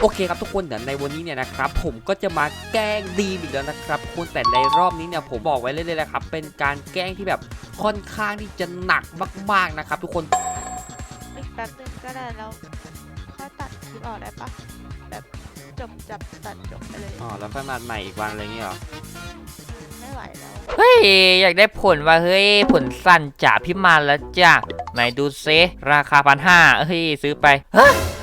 โอเคครับทุกคนเดี๋ยวในวันนี้เนี่ยนะครับผมก็จะมาแกล้งดีมอีกแล้วนะครับคุณแต่ในรอบนี้เนี่ยผมบอกไว้เลยเลยนะครับเป็นการแกล้งที่แบบค่อนข้างที่จะหนักมากๆนะครับ ทุกคนอีกแป๊บนึงก็ได้แล้วค่อยตัดคลิปออกได้ปะแบบจบจับตัดจบไปเลยอ๋อแล้วค่อยมาใหม่อีกวันอะไรอย่างเงี้ยเหรอไม่ไหวแล้วเฮ้ยอยากได้ผลว่าเฮ้ยผลสั้นจ่าพิมานแล้วจ้ะไหนดูเซราคาพันห้าเฮ้ยซื้อไปเฮ้ย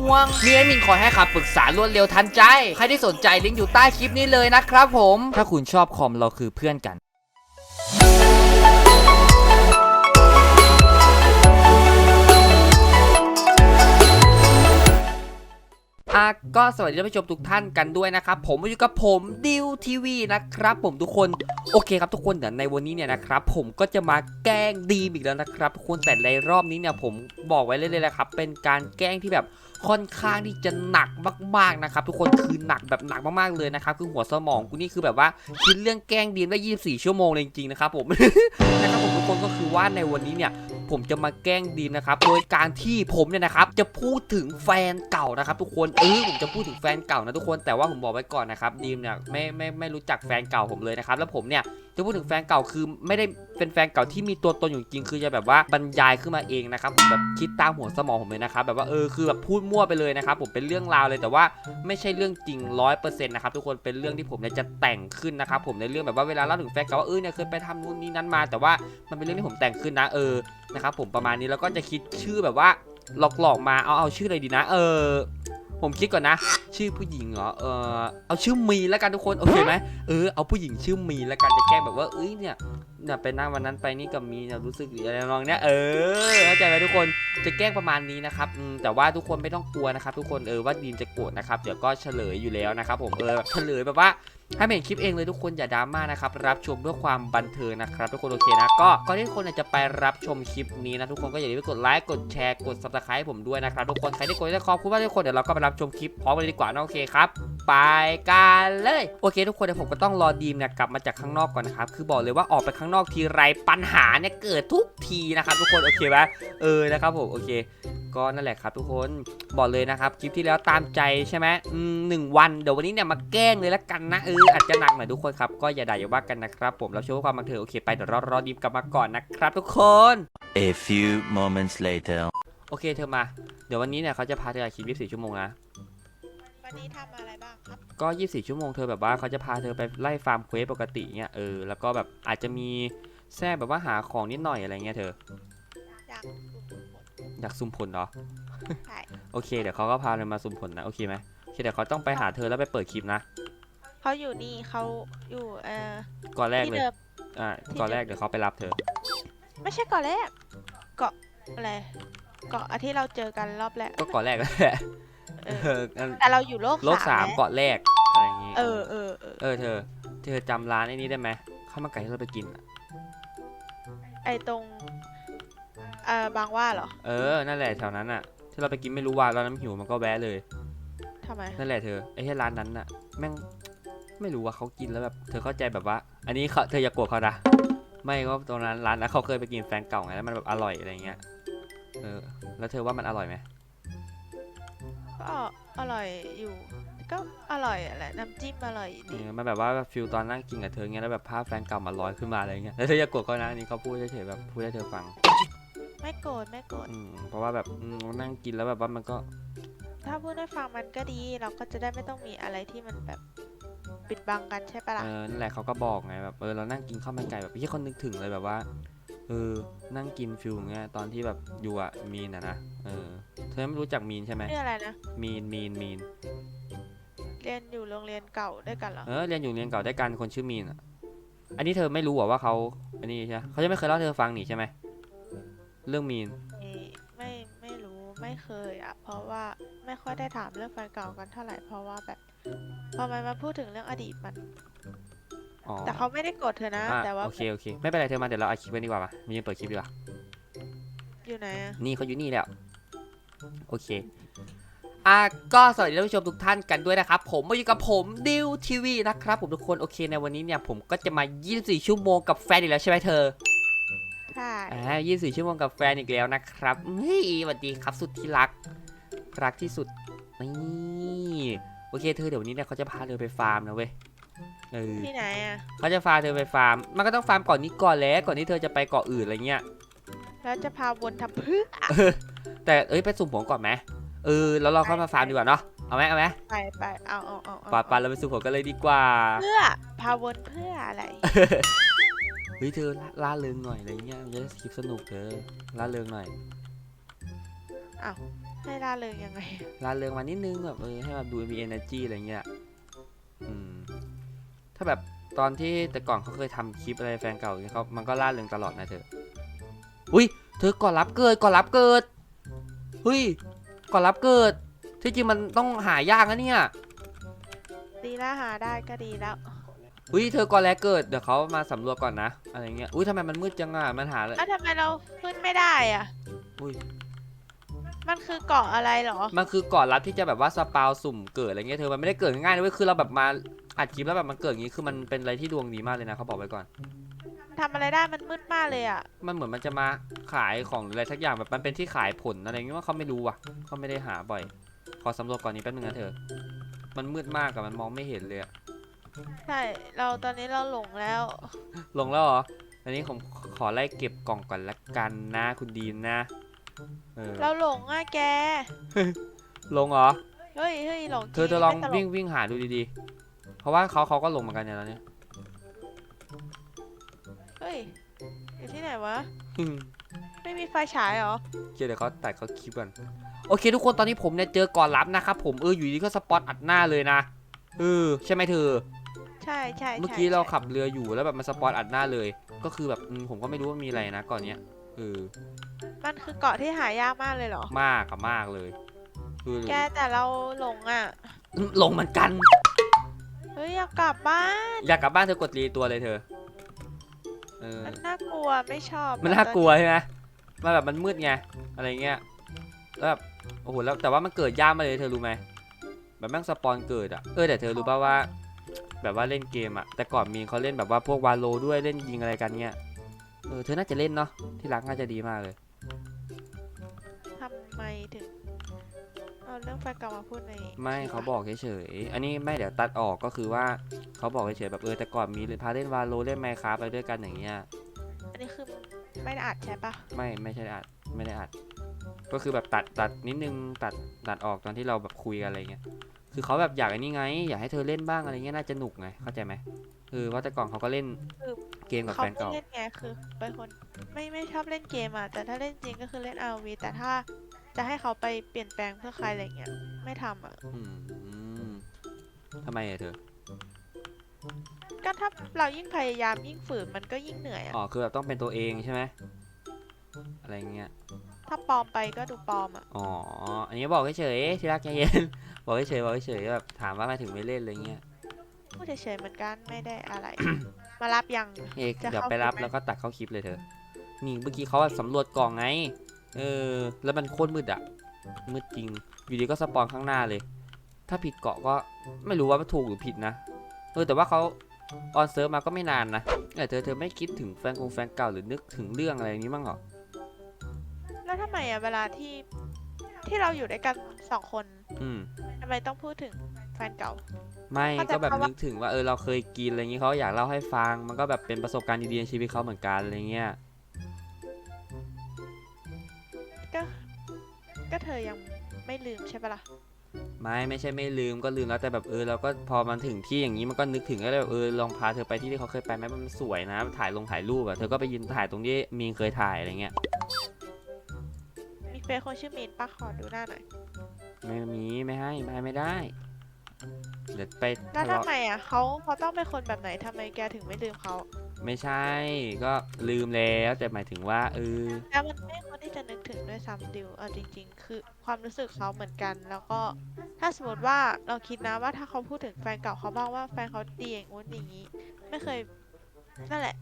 ห่วงมีแอดมินคอยให้คำปรึกษารวดเร็วทันใจ ใครที่สนใจลิงก์อยู่ใต้คลิปนี้เลยนะครับผม ถ้าคุณชอบคอมเราคือเพื่อนกันอะก็สวัสดีท่านผู้ชมทุกท่านกันด้วยนะครับ ผมอยู่กับผมดิวทีวีนะครับ ผมทุกคนโอเคครับทุกคนเดี๋ยวในวันนี้เนี่ยนะครับผมก็จะมาแกล้งดีมอีกแล้วนะครับทุกคนแต่ในรอบนี้เนี่ยผมบอกไว้เลยเลยนะครับเป็นการแกล้งที่แบบ ค่อนข้างที่จะหนักมากๆนะครับทุกคนคือหนักแบบหนักมากๆเลยนะครับคือหัวสมองกูนี่คือแบบว่าคิดเรื่องแกล้งดีมได้ 24 ชั่วโมงเลยจริงๆนะครับผมนะครับผมทุกคนก็คือว่าในวันนี้เนี่ย ผมจะมาแกล้งดีมนะครับ โดยการที่ผมเนี่ยนะครับจะพูดถึงแฟนเก่านะครับ ทุกคนเออผมจะพูดถึงแฟนเก่านะทุกคนแต่ว่าผมบอกไว้ก่อนนะครับดีมเนี่ยไม่ไม่ไม่รู้จักแฟนเก่าผมเลยนะครับแล้วผมเนี่ยจะพูดถึงแฟนเก่าคือไม่ได้เป็นแฟนเก่าที่มีตัวตนอยู่จริง คือจะแบบว่าบรรยายขึ้นมาเองนะครับผมแบบคิดตามหัวสมองผมเลยนะครับแบบว่าเออคือแบบพูดมั่วไปเลยนะครับผมเป็นเรื่องราวเลยแต่ว่าไม่ใช่เรื่องจริงร้อยเปอร์เซ็นต์นะครับทุกคนเป็นเรื่องที่ผมเนี่ยจะแต่งขึ้นนะครับผมในเรื่องแบบว่าเวลาเล่าถึงแฟนเก่าว่าเออเนี่ยเคยไปทำนู่นนี่นั่นมา แต่ว่ามันเป็นเรื่องที่ผมแต่งขึ้นนะเออ นะครับผมประมาณนี้แล้วก็จะคิดชื่อแบบว่าหลอกๆมาเอาเอาชื่ออะไรดีนะ เออ ผมคิดก่อนนะ ชื่อผู้หญิงเหรอเออเอาชื่อมีแล้วกันทุกคนโอเคไหมเออเอาผู้หญิงชื่อมีแล้วกันจะแก้แบบว่าเอ้ยเนี่ยเนี่ยไปนั่งวันนั้นไปนี่กับมีเนี่ยรู้สึกอะไรลองเนี้ยเออเข้าใจไหมทุกคนจะแกล้งประมาณนี้นะครับแต่ว่าทุกคนไม่ต้องกลัวนะครับ ทุกคนเออว่าดีมจะโกรธนะครับเดี๋ยวก็เฉลยอยู่แล้วนะครับผมเออเฉลยแบบว่า ให้เห็นคลิปเองเลยทุกคนอย่าดราม่านะครับรับชมเพื่อความบันเทิงนะครับทุกคนโอเคนะก็ก่อนที่ทุกคนจะไปรับชมคลิปนี้นะทุกคนก็อย่าลืมกดไลค์กดแชร์กด subscribe ให้ผมด้วยนะครับทุกคนใครที่กดได้ขอบคุณมากทุกคนเดี๋ยวเราก็ไปรับชมคลิปพร้อมกันเลยดีกว่านะโอเคครับไปกันเลยโอเค ทุกคนเดี๋ยวผมก็ต้องรอดีมเนี่ยกลับมาจากข้างนอกก่อนนะครับคือบอกเลยว่าออกไปข้างนอกทีไรปัญหาเนี่ยเกิดทุกทีนะครับทุกคนโอเคไหมเออนะครับผมโอเค ก็นั่นแหละครับทุกคนบอกเลยนะครับคลิปที่แล้วตามใจใช่ไหมอืมหนึ่งวันเดี๋ยววันนี้เนี่ยมาแกล้งเลยละกันนะเอออาจจะหนักหน่อยทุกคนครับก็อย่าด่าอย่าว่ากันนะครับผมเราเชื่อว่าความบันเทิงโอเคไปเดี๋ยวรอรอดีมกลับมาก่อนนะครับทุกคน A few moments later. โอเคเธอมา เดี๋ยววันนี้เนี่ยเขาจะพาเธอคลิป24 ชั่วโมงนะวันนี้ทำอะไรบ้างครับ ก็ 24 ชั่วโมงเธอแบบว่าเขาจะพาเธอไปไล่ฟาร์มเควสปกติเงี้ยเออแล้วก็แบบอาจจะมีแทรกแบบว่าหาของนิดหน่อยอะไรเงี้ยเธออยากดูผล อยากซุ่มผลเหรอ ใช่โอเค เดี๋ยวเขาก็พาเธอมาซุ่มผลนะ โอเคไหมโอเคเดี๋ยวเขาต้องไปหาเธอแล้วไปเปิดคลิปนะ เขาอยู่นี่เขาอยู่เอ่อก่อนแรกที่เลย เดิม อ่า ที่ ก่อนเดิมแรกเดี๋ยวเขาไปรับเธอ ไม่ใช่เกาะแรกเกาะอะไรเกาะที่เราเจอกันรอบแรกก็ก่อนแรกแหละเออเอออันแต่เราอยู่โลกโลกสามแล้วเกาะแรก อะไรอย่างงี้ เออเออเออเออเธอ เธอจำร้านไอ้นี้ได้ไหมข้าวมันไก่ที่เราไปกินอะไอตรงเอ่อบางหว่าเหรอ เออ นั่นแหละแถวนั้นอะที่เราไปกินไม่รู้ว่าเราน้ำหิวมันก็แวะเลยทำไม นั่นแหละเธอไอ้ที่ร้านนั้นน่ะแม่งไม่รู้ว่าเขากินแล้วแบบเธอเข้าใจแบบว่า อันนี้เขาเธออย่าโกรธเขานะไม่ก็ตรงนั้นร้านนั้นเขาเคยไปกินแฟนเก่าไงแล้วมันแบบอร่อยอะไรเงี้ยเออแล้วเธอว่ามันอร่อยไหมก็อร่อยอยู่ ก็อร่อยอะแหละน้ำจิ้มอร่อยเอดีอมันแบบว่าฟิลตอนนั่งกินกับเธอเงี้ยแล้วแบบภาพแฟนเก่ามาลอยขึ้นมาอะไรเงี้ยแล้วเธออย่าโกรธเขานะอันนี้เขาพูดเฉยๆแบบพูดให้เธอฟัง ไม่โกรธไม่โกรธอืมเพราะว่าแบบอืมนั่งกินแล้วแบบว่ามันก็ ถ้าพูดให้ฟังมันก็ดีเราก็จะได้ไม่ต้องมีอะไรที่มันแบบปิดบังกันใช่ปะล่ะเออนั่นแหละเขาก็บอกไงแบบเออเรานั่งกินข้าวมันไก่แบบพี่คนนึกถึงเลยแบบว่าเออนั่งกินฟิลอย่างเงี้ยตอนที่แบบอยู่อะมีนอะนะเออเธอไม่รู้จักมีนใช่ไหมนี่อะไรนะมีนมีนมีนเรียนอยู่โรงเรียนเก่าด้วยกันเหรอเออเรียนอยู่เรียนเก่าด้วยกันคนชื่อมีนอะอันนี้เธอไม่รู้เหรอว่าเขาอันนี้ใช่ไหมเขาจะไม่เคยเล่าให้เธอฟังนี่ใช่ไหม เรื่องมีน ไม่ไม่ไม่รู้ไม่ไม่เคยอะ เพราะว่าไม่ค่อยได้ถามเรื่องแฟนเก่ากันเท่าไหร่เพราะว่าแบบพอมันมาพูดถึงเรื่องอดีตมัน อ๋อแต่เขาไม่ได้โกรธเธอนะ อะแต่ว่าโอเคโอเค ไม่เป็นไรเธอมาเดี๋ยวเราอัดคลิปไว้ดีกว่าปะมียังเปิดคลิปดีกว่า อยู่ไหนอะนี่เขาอยู่นี่แล้ว โอเค อะก็สวัสดีท่านผู้ชมทุกท่านกันด้วยนะครับ ผมมาอยู่กับผมดิวทีวีนะครับผมทุกคนโอเคในวันนี้เนี่ยผมก็จะมา 24 ชั่วโมงกับแฟนอีกแล้วใช่ไหมเธอ ใช่อ่า24ชั่วโมงกับแฟนอีกแล้วนะครับเฮ้ยสวัสดีครับสุดที่รัก รักที่สุด นี่โอเคเธอเดี๋ยววันนี้เนี่ยเขาจะพาเธอไปฟาร์มนะเว้ยเออที่ไหนอะเขาจะพาเธอไปฟาร์ม มันก็ต้องฟาร์มก่อนนี้ก่อนแล้วก่อนที่เธอจะไปเกาะอื่นอะไรเงี้ย แล้วจะพาวนทำเพื่อแต่เอ้ยไปสุ่มผลก่อนไหมเออแล้วเราเข้ามาฟาร์มดีกว่าเนาะ เอาไหมเอาไหมไปไปเอาเอาเอาเอาปาปาเราไปสุ่มผลกันเลยดีกว่า เพื่อพาวนเพื่ออะไร เฮ้ยเธอล่าล่าเริงหน่อยอะไรเงี้ยมันจะได้คลิปสนุกเธอล่าเริงหน่อยให้ล่าเริงยังไงล่าเริงมานิดนึงแบบเออให้แบบดูมี energy อะไรเงี้ยอืมถ้าแบบตอนที่แต่ก่อนเขาเคยทำคลิปอะไรแฟนเก่าอย่างเงี้ยเขามันก็ล่าเริงตลอดนะเธออุ้ยเธอก่อนรับเกิดก่อนรับเกิดเฮ้ยก่อนรับเกิดที่จริงมันต้องหายากนะเนี่ย ดีแล้วหาได้ก็ดีแล้ว อุ้ยเธอก่อนแรกเกิดเดี๋ยวเขามาสำรวจก่อนนะอะไรเงี้ยอุ้ยทำไมมันมืดจังอะมันหาเลยแล้วทำไมเราขึ้นไม่ได้อะอุ้ยมันคือเกาะอะไรเหรอ มันคือก่อนรับที่จะแบบว่าสปาวสุ่มเกิดอะไรเงี้ยเธอมันไม่ได้เกิดง่ายๆนะเว้ยคือเราแบบมาอัดคลิปแล้วแบบมันเกิดอย่างงี้คือมันเป็นอะไรที่ดวงดีมากเลยนะเขาบอกไว้ก่อนทำอะไรได้มันมืดมากเลยอะมันเหมือนมันจะมาขายของอะไรสักอย่างแบบมันเป็นที่ขายผลอะไรเงี้ยว่าเขาไม่รู้ว่ะเขาไม่ได้หาบ่อย ขอสำรวจก่อนนี้แป๊บนึงนะเธอ มันมืดมากอะมันมองไม่เห็นเลยอะ ใช่ เราตอนนี้เราหลงแล้ว ลงแล้วเหรอ อันนี้ผมขอไล่เก็บกล่องก่อนละกันนะคุณดีนนะ เออ เราหลงอะแก ลงเหรอ เฮ้ยเฮ้ยหลงจเธริอเธอลองไม่ตวิ่งวิ่งหาดูดีๆ เพราะว่าเขาเขาก็ลงเหมือนกันเนี่ยตอนเนี้ย เฮ้ย อยู่ที่ไหนวะอืมไม่มีไฟฉายเหรอโอเคเดี๋ยวเขาตัดเขาคลิปก่อนโอเค ทุกคนตอนนี้ผมเนี่ยเจอก่อนรับนะครับผมเอออยู่ดีก็สปอตอัดหน้าเลยนะเออใช่ไหมเธอใช่ใช่เมื่อใช่กี้เราใช่ขับเรืออยู่แล้วแบบมันสปอตอัดหน้าเลย ก็คือแบบอืมผมก็ไม่รู้ว่ามีอะไรนะก่อนเนี้ยเออมันคือเกาะที่หายากมากเลยเหรอ มากกับมากเลยคือแกแต่เราหลงอะอืมลงเหมือนกันเฮ้ยอยากกลับบ้านอยากกลับบ้านเธอกดรีตัวเลยเธอเออมันน่ากลัวไม่ชอบ มันน่ากลัวใช่ไหมมันแบบมันมืดไงอะไรเงี้ยแล้วแบบโอ้โหแล้วแต่ว่ามันเกิดยากมากเลยเธอรู้ไหมแบบแม่งสปอนเกิดอะเออแต่เธอรู้ป่าว่า แบบว่าเล่นเกมอะแต่ก่อนมีเขาเล่นแบบว่าพวกวาโลด้วยเล่นยิงอะไรกันเงี้ยเออเธอน่าจะเล่นเนาะที่รักน่าจะดีมากเลยทำไมถึงเอาเรื่องแฟนเก่ามาพูดในไม่คลิปเขาอะบอกเฉยๆอันนี้ไม่เดี๋ยวตัดออกก็คือว่าเขาบอกเฉยๆแบบเออแต่ก่อนมีพาเล่นวาโลเล่นไมค์คราฟไปด้วยกันอย่างเงี้ยอันนี้คือไม่ได้อัดใช่ปะไม่ไม่ใช่อัดไม่ได้อัด ก็คือแบบตัดตัดนิดนึงตัดตัดออกตอนที่เราแบบคุยกันอะไรเงี้ย คือเขาแบบอยากไอ้นี่ไง อยากให้เธอเล่นบ้างอะไรเงี้ยน่าจะหนุกไงเข้าใจไหมเออว่าแต่ก่อนเขาก็เล่นเกมกับเขาแฟนไม่เก่าเล่นไงคือเป็นคนไม่ไม่ชอบเล่นเกมอะแต่ถ้าเล่นจริงก็คือเล่น RV แต่ถ้าจะให้เขาไปเปลี่ยนแปลงเพื่อใครอะไรเงี้ยไม่ทำอะอืมทำไมอะเธอ ก็ถ้าเรายิ่งพยายามยิ่งฝืนมันก็ยิ่งเหนื่อยอะอ๋อคือแบบต้องเป็นตัวเองใช่ไหมอะไรเงี้ย ถ้าปลอมไปก็ดูปลอมอะ อ๋อ อันนี้บอกเฉยๆที่รักใจเย็น บอกเฉยๆบอกเฉยๆแบบถามว่าทำไมถึงไม่เล่นอะไรเงี้ยพูดเฉยๆเหมือนกันไม่ได้อะไร มารับยัง เอกจะเดี๋ยวเข้าไปรับคลิปไหม แล้วก็ตัดเข้าคลิปเลยเธอนี่เมื่อกี้เขาแบบสำรวจกล่องไง เออ แล้วมันโคตรมืดอะมืดจริงอยู่ดีก็สปอนข้างหน้าเลย ถ้าผิดเกาะก็ไม่รู้ว่ามันถูกหรือผิดนะ เออแต่ว่าเขาออนเซิร์ฟมาก็ไม่นานนะเออเธอเธอไม่คิดถึงแฟนคงแฟนเก่าหรือนึกถึงเรื่องอะไรอย่างนี้บ้างเหรอแล้วทำไมอะเวลาที่ที่เราอยู่ด้วยกันสองคนอืม ทำไมต้องพูดถึงแฟนเก่า ไม่เข้าใจก็แบบเพราะว่านึกถึงว่าเออเราเคยกินอะไรอย่างนี้เขาอยากเล่าให้ฟัง มันก็แบบเป็นประสบการณ์ดีๆในชีวิตเขาเหมือนกันอะไรเงี้ย ก็ก็เธอยังไม่ลืมใช่ปะล่ะไม่ไม่ใช่ไม่ลืมก็ลืมแล้วแต่แบบเออเราก็พอมันถึงที่อย่างนี้มันก็นึกถึงก็เลยแบบเออลองพาเธอไปที่ที่เขาเคยไปไหมมันสวยนะถ่ายลงถ่ายรูปอะเธอก็ไปยืนถ่ายตรงที่มีนเคยถ่ายอะไรเงี้ยมี เฟซคนชื่อมีนปะขอดูหน้าหน่อย ไม่มีไม่ให้ไม่ให้ไม่ได้ เดี๋ยวไปแล้วทะทำเลาะไมอะเขาเขาต้องเป็นคนแบบไหนทำไมแกถึงไม่ลืมเขาไม่ใช่ ก็ลืมแล้วแต่หมายถึงว่าเออแล้วมันไม่ควรที่จะนึกถึงด้วยซ้ำดิวเอาจริง ๆ คือความรู้สึกเขาเหมือนกัน แล้วก็ถ้าสมมติว่าเราคิดนะว่าถ้าเขาพูดถึงแฟนเก่าเขาบ้างว่าแฟนเขาดีอย่างงู้นอย่างนี้ ไม่เคยนั่นแหละ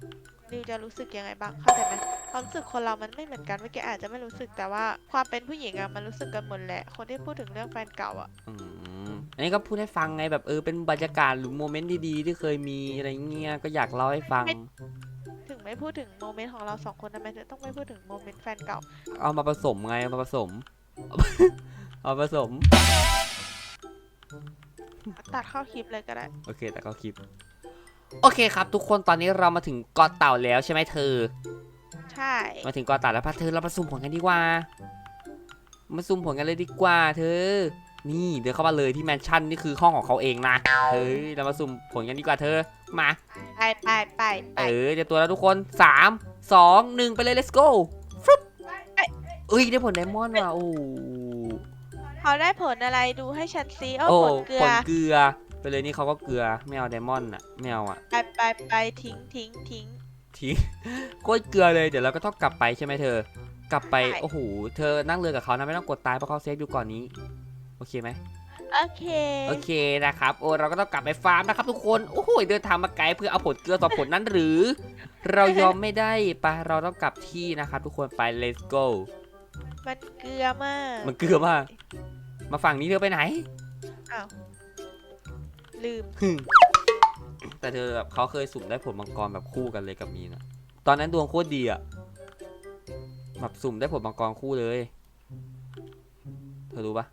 ดิวจะรู้สึกยังไงบ้างเข้าใจไหม ความรู้สึกคนเรามันไม่เหมือนกันเมื่อกี้อาจจะไม่รู้สึกแต่ว่าความเป็นผู้หญิงอะมันรู้สึกกันหมดแหละ คนที่พูดถึงเรื่องแฟนเก่าอะอืมอันนี้ก็พูดให้ฟังไงแบบเออเป็นบรรยากาศหรือโมเมนต์ดีๆที่เคยมีอะไรเงี้ยก็อยากเล่าให้ฟัง ถึงไม่พูดถึงโมเมนต์ของเราสองคนทำไมถึงต้องไม่พูดถึงโมเมนต์แฟนเก่า เอามาผสมไงเอามาผสม เอามาผสม ตัดเข้าคลิปเลยก็ได้ โอเคแต่ก็คลิป โอเคครับ ทุกคนตอนนี้เรามาถึงเกาะเต่าแล้วใช่ไหมเธอ ใช่ มาถึงเกาะเต่าแล้วพาเธอเรามาสุ่มผลกันดีกว่า มาสุ่มผลกันเลยดีกว่า เธอ นี่เดินเข้ามาเลยที่แมนชั่นนี่คือห้องของเขาเองนะเฮ้ยเรามาสุ่มผลกันดีกว่าเธอ มา ไปไปไปไปเออเดี๋ยวตัวแล้วทุกคนสามสองหนึ่งไปเลย let's go ฟรุ๊บเอ้ยได้ผลไดมอนด์ว่ะโอ้โหเขาได้ผลอะไรดูให้ฉันซิโอ้โอ้ผลเกลืผอลเกลือ ไปเลยนี่เขาก็เกลือไม่เอาไดมอนด์อะไม่เอาอะไปไปไปทิ้งทิ้งทิ้ง ทิ้งโคตรเกลือเลยเดี๋ยวเราก็ต้องกลับไปใช่ไหมเธอ กลับไปใช่ โอ้โหเธอนั่งเรือกับเขานะไม่ต้องกดตายเพราะเขาเซฟอยู่ก่อนนี้โอเคไหมโอเค โอเคนะครับโอ้เราก็ต้องกลับไปฟาร์มนะครับทุกคนโอ้โหเดินทางมาไกลเพื่อเอาผลเกลือต่อผลนั้นหรือ เรายอมไม่ได้ไปะเราต้องกลับที่นะครับทุกคนไป let's go มันเกลือมาก มันเกลือมากมาฝั่งนี้เธอไปไหนอ้าวลืม แต่เธอแบบเขาเคยสุ่มได้ผลมังกรแบบคู่กันเลยกับมีนอะตอนนั้นดวงโคตรดีอะแบบสุ่มได้ผลมังกรคู่เลย เธอรู้ปะ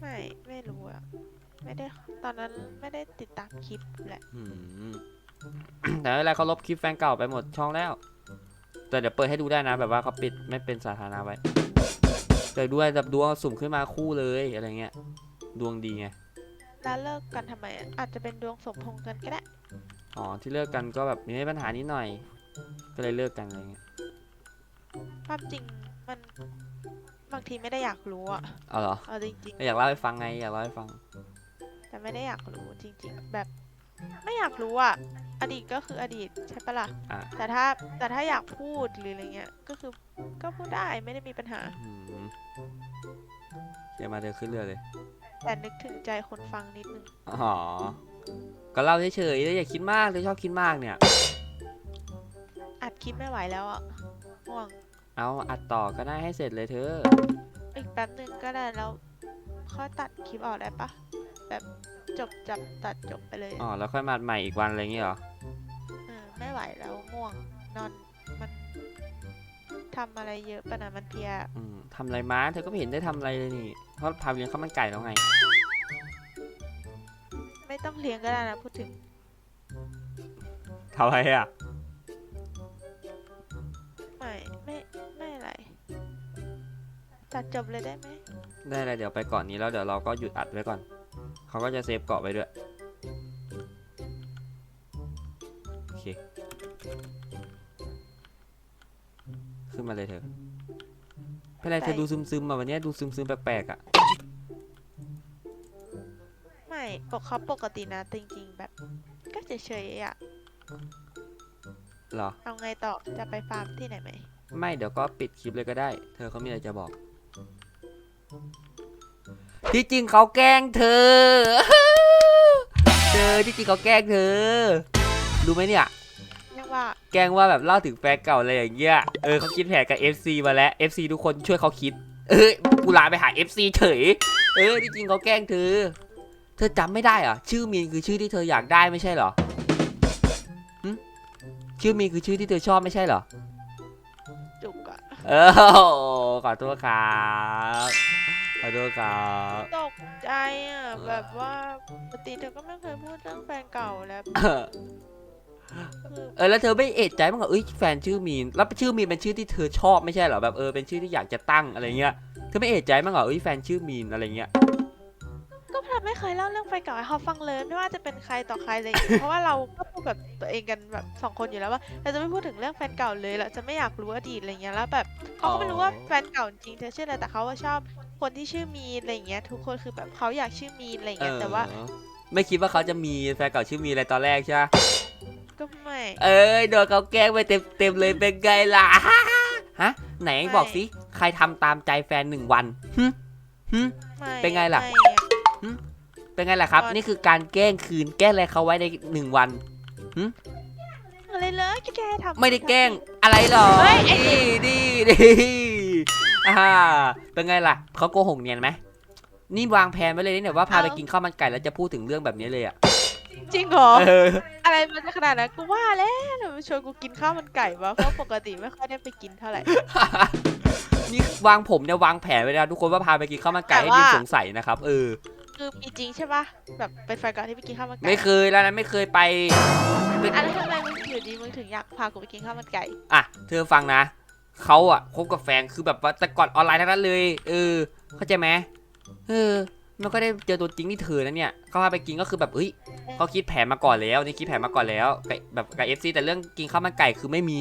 ไม่ไม่รู้อะไม่ได้ตอนนั้นไม่ได้ติดตามคลิปแหละอืม แต่ไม่เป็นไรเขาลบคลิปแฟนเก่าไปหมดช่องแล้ว แต่เดี๋ยวเปิดให้ดูได้นะ แบบว่าเขาปิดไม่เป็นสาธารณะไว้แต่ด้วยแบบดวงสุ่มขึ้นมาคู่เลยอะไรเงี้ย ดวงดีไง แล้วเลิกกันทำไมอะอาจจะเป็นดวงสมพงษ์กันก็ได้ อ๋อที่เลิกกันก็แบบมีปัญหานิดหน่อย ก็เลยเลิกกันอะไรเงี้ยความจริงมันบางทีไม่ได้อยากรู้อะเอาเหรอเอาจริงอยากเล่าให้ฟังไงอยากเล่าให้ฟัง ๆ แต่ไม่ได้อยากรู้จริง ๆ แบบ ไม่อยากรู้อะอดีตก็คืออดีตใช่ปะล่ะอะ แต่ถ้าแต่ถ้าอยากพูดหรืออะไรเงี้ยก็คือก็พูดได้ไม่ได้มีปัญหา อืมเดี๋ยวมาเดินขึ้นเรือเลย แต่นึกถึงใจคนฟังนิดนึง อ๋อ ก็เล่าเฉยๆเลยอย่าคิดมากเลยชอบคิดมากเนี่ย อัดคลิปไม่ไหวแล้วอะง่วงเอาอัดต่อก็ได้ให้เสร็จเลยเธอ อีกแป๊บนึงก็ได้แล้วค่อยตัดคลิปออกได้ปะแบบจบจับตัดจบไปเลยอ๋อ แล้วค่อยมาใหม่อีกวันอะไรอย่างเงี้ยเหรอ เออไม่ไหวแล้วง่วงนอนมัน ทำอะไรเยอะปะนะมันเพลียอืมทำอะไรมาเธอก็ไม่เห็นได้ทำอะไรเลยนี่เพราะพาไปเลี้ยงข้าวมันไก่แล้วไง ไม่ต้องเลี้ยงก็ได้นะพูดถึงทำอะไรอะ ไม่ไม่ไม่อะไรตัดจบเลยได้ไหมได้เลยเดี๋ยวไปก่อนนี้แล้วเดี๋ยวเราก็หยุดอัดไว้ก่อน เขาก็จะเซฟเกาะไว้ด้วย มาเลยเธอเป็นไรเธอดูซึมๆอะวันเนี้ยดูซึมๆแปลกๆอะ ไม่ปกเขาปกตินะจริงๆแบบ ก็เฉยๆอะเหรอ เอาไงต่อจะไปฟาร์มที่ไหนไหมไม่เดี๋ยวก็ปิดคลิปเลยก็ได้ เธอเขามีอะไรจะบอก ที่จริงเขาแกล้งเธอ เธอที่จริงเขาแกล้งเธอ รู้ไหมเนี่ยเรียกว่า แกล้งว่าแบบเล่าถึงแฟนเก่าอะไรอย่างเงี้ย เออเขาคิดแผนกับ FC มาแล้ว FC ทุกคนช่วยเขาคิด เออกูลาไปหา FC เฉย เออที่จริงเขาแกล้งเธอ เธอจำไม่ได้เหรอ ชื่อมีนคือชื่อที่เธออยากได้ไม่ใช่เหรอหึชื่อมีนคือชื่อที่เธอชอบไม่ใช่เหรอ จุกอะเออขอโทษครับขอโทษครับ ตกใจอะแบบว่าปกติเธอก็ไม่เคยพูดเรื่องแฟนเก่าแล้ว เออคือเออแล้วเธอไม่เอะใจมั้างเหรอเอ้ยแฟนชื่อมีนแล้วชื่อมีนเป็นชื่อที่เธอชอบไม่ใช่เหรอแบบเออเป็นชื่อที่อยากจะตั้งอะไรเงี้ยเธอไม่เอะใจมั้างเหรอเอ้ยแฟนชื่อมีนอะไรเงี้ยก็เราไม่เคยเล่าเรื่องแฟนเก่าให้เขาฟังเลยไม่ว่าจะเป็นใครต่อใครอะไรอย่างเงี้ยเพราะว่าเราก็พูดกับตัวเองกันแบบสองคนอยู่แล้วว่าเราจะไม่พูดถึงเรื่องแฟนเก่าเลยเราจะไม่อยากรู้อดีตอะไรเงี้ยแล้วแบบเขาก็ไม่รู้ว่าแฟนเก่าจริงเธอชื่ออะไรแต่เขาว่าชอบคนที่ชื่อมีนอะไรอย่างเงี้ยทุกคนคือแบบเขาอยากชื่อมีนอะไรอย่างเงี้ยแต่ว่า เออไม่คิดว่าเขาจะมีแฟนเก่าชื่อมีนอะไรตอนแรกใช่ไหม ก็ไม่ เอ้ยโดนเขาแกล้งไปเต็มเต็มๆเลยเป็นไงล่ะ ฮะ ไหนบอกสิ ใครทำตามใจแฟนหนึ่งวันหึหึไม่เป็นไงล่ะ ม่อเป็นไงล่ะครับก่อนนี่คือการแกล้งคืนแกล้งอะไรเขาไว้ในหนึ่งวัน อะไรเลยแกแกทำ ไม่ได้แกล้งอะไรหรอเฮ้ยไอ้ ดีดีดีอ่าเป็นไงล่ะเขาโกหกเนียนไหมนี่วางแผนไว้เลยเนี่ยว่าพาไปกินข้าวมันไก่แล้วจะพูดถึงเรื่องแบบนี้เลยอะ จริงเหรอ เออ อะไรมันจะขนาดนั้นกูว่าแล้วเดี๋ยวมาชวนกูกินข้าวมันไก่วะเพราะปกติไม่ค่อยได้ไปกินเท่าไหร่ นี่วางผมเนี่ยวางแผนไว้แล้วทุกคนว่าพาไปกินข้าวมันไก่แต่ให้ว่า ดิมสงสัยนะครับเออคือมีจริงใช่ปะแบบเป็นแฟนเก่อนที่ไปกินข้าวมันไก่ไม่เคยแล้วนะไม่เคยไปเป็นอันนั้นทำไมมึงอยู่ดีมึงถึงอยากพากูไปกินข้าวมันไก่ อะเธอฟังนะเขาอะคบกับแฟนคือแบบว่าแต่ก่อนออนไลน์ทั้งนั้นเลย เออ เข้าใจไหมเออ มันก็ได้เจอตัวจริงที่เธอนะเนี่ยเขาพาไปกินก็คือแบบเฮ้ยเขาคิดแผนมาก่อนแล้วนี่คิดแผนมาก่อนแล้วกับแบบกับเอฟซีแต่เรื่องกินข้าวมันไก่คือไม่มี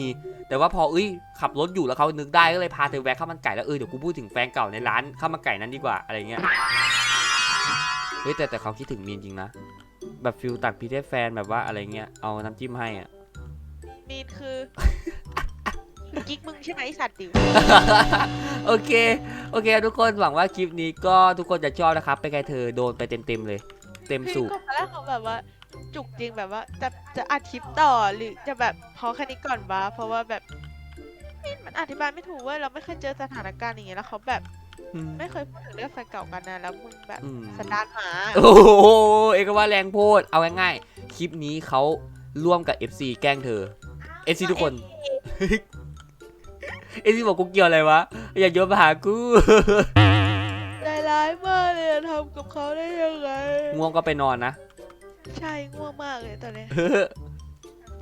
แต่ว่าพอเอ้ยขับรถอยู่แล้วเขานึกได้ก็เลยพาเธอแวะข้าวมันไก่แล้วเออเดี๋ยวกูพูดถึงแฟนเก่าในร้านข้าวมันไก่นั้นดีกว่าอะไรเงี้ยเฮ้ยแต่แต่เขาคิดถึงมีนจริงนะแบบฟิลตักพีเทแฟนแบบว่าอะไรเงี้ยเอาน้ำจิ้มให้อะมีนคือคือ กิ๊กมึงใช่ไหมไอ้สัตว์ดิว โอเค โอเค ทุกคนหวังว่าคลิปนี้ก็ทุกคนจะชอบนะครับเป็นไงเธอโดนไปเต็มๆเลย เต็มคือสูบก็ตอนแรกเขาแบบว่าจุกจริงแบบว่าจะจะอัดคลิปต่อหรือจะแบบพอแค่นี้ก่อนวะเพราะว่าแบบนี่มันอธิบายไม่ถูกเว้ยเราไม่เคยเจอสถานการณ์อย่างเงี้ยแล้วเขาแบบอืมไม่เคยพูดถึงเรื่องแฟนเก่ากันนะแล้วมึงแบบอืม สันดานหมาโอ้โหเอกว่าแรงโพดเอาง่ายๆ คลิปนี้เขาร่วมกับ FC แกล้งเธอ FC ทุกคน FC บอกกูเกี่ยวอะไรวะ อย่าโยนมาหากูใจร้ายมากเลยอะทำกับเขาได้ยังไง ง่วงก็ไปนอนนะ ใช่ง่วงมากเลยตอนนี้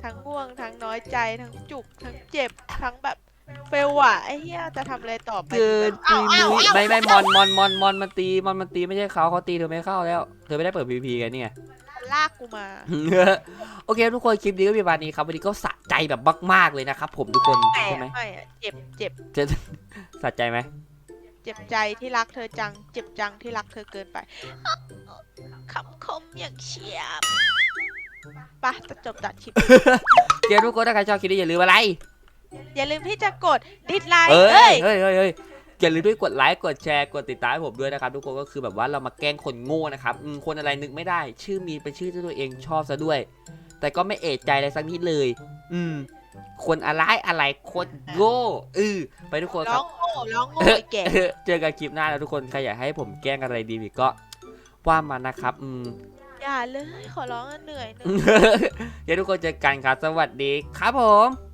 ทั้งง่วงทั้งน้อยใจทั้งจุกทั้งเจ็บทั้งแบบเฟลว่ะไอ้เหี้ยจะทำอะไรต่อไปเกินอ้าปีวอ้าวนี้อ้าวไม่ไม่มอนมอนมอนมอนมันตีมอนมันตีไม่ใช่เขาเขาตีเธอไม่เข้าแล้ว เธอไม่ได้เปิด PVP กันเนี่ย ลากกูมา โอเค ทุกคนคลิปนี้ก็มีประมาณนี้ครับวันนี้ก็สะ ใจแบบมากๆเลยนะครับ ผมทุกคนแต่ใช่ไหมไม่อะเจ็บเจ็บจะสะใจไหมเจ็บใจที่รักเธอจัง เจ็บจังที่รักเธอเกินไปคำคมอย่างเฉียบปะจะจบตัดคลิป เดี๋ยวทุกคนถ้าใครชอบคลิปนี้อย่าลืมอะไร อย่าลืมที่จะกดดิสไลค์เอ้เอ้ยยเฮ้ยเฮ้ยเฮ้ยอย่าลืมด้วยกดไลค์กดแชร์กดติดตามให้ผมด้วยนะครับทุกคนก็คือแบบว่าเรามาแกล้งคนโง่นะครับอืมคนอะไรนึกไม่ได้ ชื่อมีเป็นชื่อที่ตัวเองชอบซะด้วย แต่ก็ไม่เอะใจอะไรสักนิดเลย อืม คนอะไรอะไรคนโง่เออไปทุกคนคร้รัอบ งโง่ร้องโง่ไอ้แก่ เจอกันคลิปหน้าแล้วทุกคนใครอยากให้ผมแกล้งอะไรดีอีกก็ว่ามานะครับ อืม อย่าเลย ขอร้องอะเหนื่อยเหนื่อย เดี๋ยวทุกคนเจอกันครับ สวัสดีครับผม